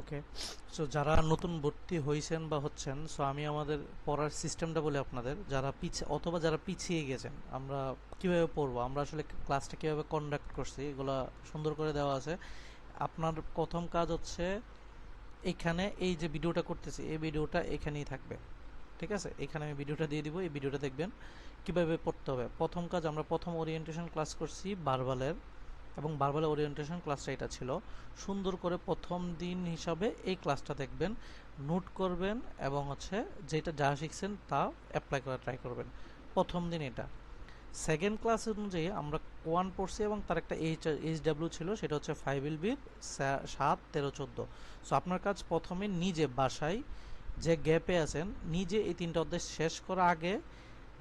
Okay so যারা নতুন ভর্তি হয়েছেন বা হচ্ছেন সো আমি আমাদের পড়ার সিস্টেমটা বলি আপনাদের। যারা পিছিয়ে অথবা যারা পিছিয়ে গেছেন, আমরা কীভাবে পড়ব? আমরা আসলে ক্লাসটা কীভাবে কন্ডাক্ট করছি? এগুলা সুন্দর করে দেওয়া আছে। আপনার প্রথম কাজ হচ্ছে, এখানে এই যে ভিডিওটা করতেছি, এই ভিডিওটা এখানেই থাকবে। ঠিক আছে? এখানে আমি ভিডিওটা দিয়ে দিব, এই ভিডিওটা দেখবেন কীভাবে পড়তে হবে। প্রথম কাজ, আমরা প্রথম ওরিয়েন্টেশন ক্লাস করছি বারবালের এবং বারবালের ওরিয়েন্টেশন ক্লাসটা এটা ছিল। সুন্দর করে প্রথম দিন হিসাবে এই ক্লাসটা দেখবেন নোট করবেন এবং হচ্ছে যেটা যা শিখছেন তা অ্যাপ্লাই করা ট্রাই করবেন। প্রথম দিন এটা। সেকেন্ড ক্লাস অনুযায়ী আমরা কোয়ান পড়ছি এবং তার একটা এইচ এইচ ডাব্লিউ ছিল, সেটা হচ্ছে ফাইভ এল বির সাত, তেরো, চোদ্দ। সো আপনার কাজ প্রথমে নিজে বাসায় যে গ্যাপে আছেন, নিজে এই তিনটা অধ্যায় শেষ করা আগে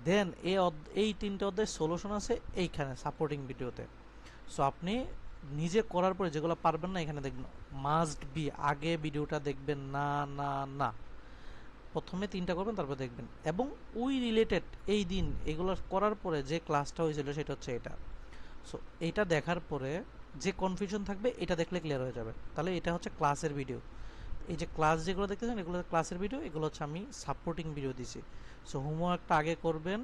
দেন এই এই তিনটা অধ্যায় সলিউশন আছে এইখানে সাপোর্টিং ভিডিওতে সো আপনি নিজে করার পরে যেগুলো পারবেন না, এখানে দেখবেন মাস্ট বি আগে ভিডিওটা দেখবেন, না না না। প্রথমে তিনটা করবেন, তারপর দেখবেন। এবং ওই রিলেটেড এই দিন এগুলো করার পরে যে ক্লাসটা হয়েছিল, সেটা হচ্ছে এটা। সো এটা দেখার পরে যে কনফিউশন থাকবে, এটা দেখলে ক্লিয়ার হয়ে যাবে। তাহলে এটা হচ্ছে ক্লাসের ভিডিও এই যে ক্লাস যেগুলো দেখতেছেন, এগুলো ক্লাসের ভিডিও এগুলো হচ্ছে আমি সাপোর্টিং ভিডিও দিছি। সো হোমওয়ার্কটা আগে করবেন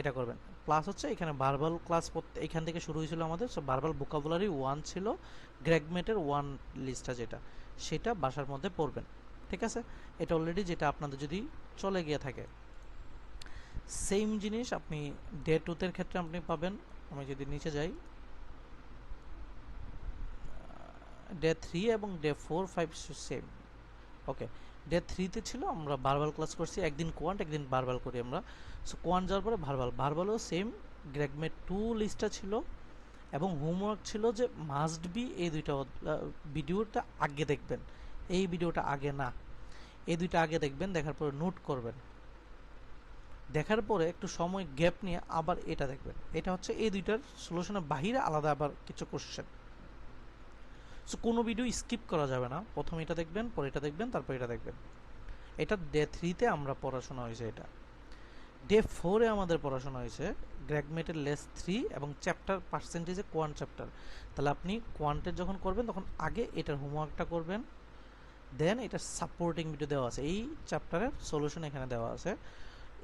এটা করবেন। প্লাস হচ্ছে এখানে ভার্বাল ক্লাস এখান থেকে শুরু হয়েছিল আমাদের সো ভার্বাল ভোকাবুলারি ওয়ান ছিল গ্র্যাগমেটের ওয়ান লিস্টটা যেটা, সেটা বাসার মধ্যে পড়বেন, ঠিক আছে? এটা অলরেডি যেটা আপনাদের যদি চলে গিয়ে থাকে। সেম জিনিস আপনি ডে টুতের ক্ষেত্রে আপনি পাবেন, আমি যদি নিচে যাই ডে থ্রি এবং day four five same okay day থ্রিতে ছিল, আমরা বারবাল ক্লাস করছি, একদিন কোয়ান্ট একদিন বারবাল করি আমরা। সো কোয়ান্ট যাওয়ার পরে ভারবাল ভারবালও সেম গ্র্যাগমেট টু লিস্টটা ছিল, এবং হোমওয়ার্ক ছিল যে মাস্ট বি এই দুইটা ভিডিওটা আগে দেখবেন। এই ভিডিওটা আগে না, এই দুইটা আগে দেখবেন, দেখার পরে নোট করবেন। দেখার পরে একটু সময় গ্যাপ নিয়ে আবার এটা দেখবেন। এটা হচ্ছে এই দুইটার সলিউশনের বাহিরে আলাদা আবার কিছু কোশ্চেন সো কোনো ভিডিও স্কিপ করা যাবে না। প্রথম এটা দেখবেন, পরে এটা দেখবেন, তারপর এটা দেখবেন। এটা ডে থ্রিতে আমরা পড়াশোনা হয়েছে এটা। ডে ফোরে আমাদের পড়াশোনা হয়েছে গ্র্যাগমেটের লেস থ্রি এবং চ্যাপ্টার পার্সেন্টেজে কোয়ান্ট চ্যাপ্টার তাহলে আপনি কোয়ান্টের যখন করবেন, তখন আগে এটার হোমওয়ার্কটা করবেন দেন এটা সাপোর্টিং ভিডিও দেওয়া আছে। এই চ্যাপ্টারের সলিউশন এখানে দেওয়া আছে।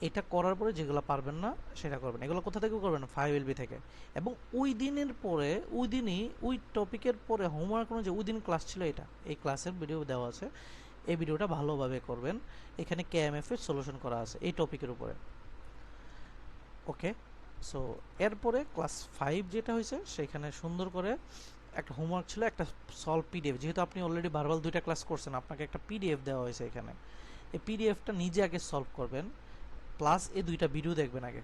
এটা করার পরে যেগুলো পারবেন না, সেটা করবেন এগুলো কোথা থেকে করবেন? ফাইভ এলবি থেকে। এবং ওই দিনের পরে, ওই দিনই, ওই টপিকের পরে হোমওয়ার্ক অনুযায়ী, ওই দিন ক্লাস ছিল এটা। এই ক্লাসের ভিডিও দেওয়া আছে। এই ভিডিওটা ভালোভাবে করবেন। এখানে কে কেএমএফ এর সলিউশন করা আছে এই টপিকের উপরে। ওকে সো এরপরে ক্লাস ফাইভ যেটা হয়েছে, সেখানে সুন্দর করে একটা হোমওয়ার্ক ছিল, একটা সলভ পিডিএফ যেহেতু আপনি অলরেডি ভার্বাল দুইটা ক্লাস করছেন, আপনাকে একটা পিডিএফ দেওয়া হয়েছে এখানে। এই পিডিএফটা নিজে আগে সলভ করবেন। প্লাস এই দুইটা ভিডিও দেখবেন আগে।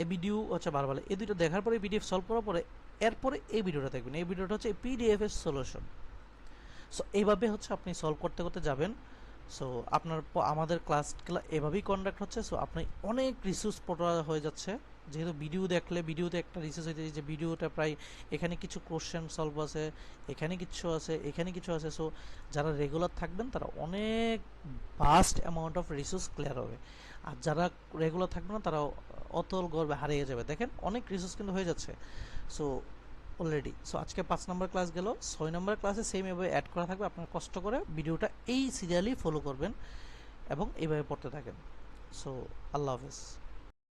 এই ভিডিও হচ্ছে বারবার এই দুইটা দেখার পরে পিডিএফ সলভ করার পরে, এরপরে এই ভিডিওটা দেখবেন। এই ভিডিওটা হচ্ছে পিডিএফ এর সলিউশন সো এইভাবে হচ্ছে আপনি সলভ করতে করতে যাবেন। সো আপনার আমাদের ক্লাসগুলো এভাবেই কন্ডাক্ট হচ্ছে। সো আপনি অনেক রিসোর্স পড়া হয়ে যাচ্ছে। যেহেতু ভিডিও দেখলে ভিডিওতে একটা রিসোর্স হয়েছে যে ভিডিওটা প্রায় এখানে কিছু কোশ্চেন সলভ আছে, এখানে কিছু আছে, এখানে কিছু আছে। সো যারা রেগুলার থাকবেন, তারা অনেক vast amount of resource clear হবে। আর যারা রেগুলার থাকবে না তারা অতল গর্বে হারিয়ে যাবে। দেখেন, অনেক রিসোর্স কিন্তু হয়ে যাচ্ছে। সো অলরেডি সো আজকে পাঁচ নম্বর ক্লাস গেল। ছয় নম্বর ক্লাসে সেম এভাবে অ্যাড করা থাকবে। আপনারা কষ্ট করে ভিডিওটা এই সিরিয়ালি ফলো করবেন এবং এইভাবে পড়তে থাকেন। সো আল্লাহ হাফেজ।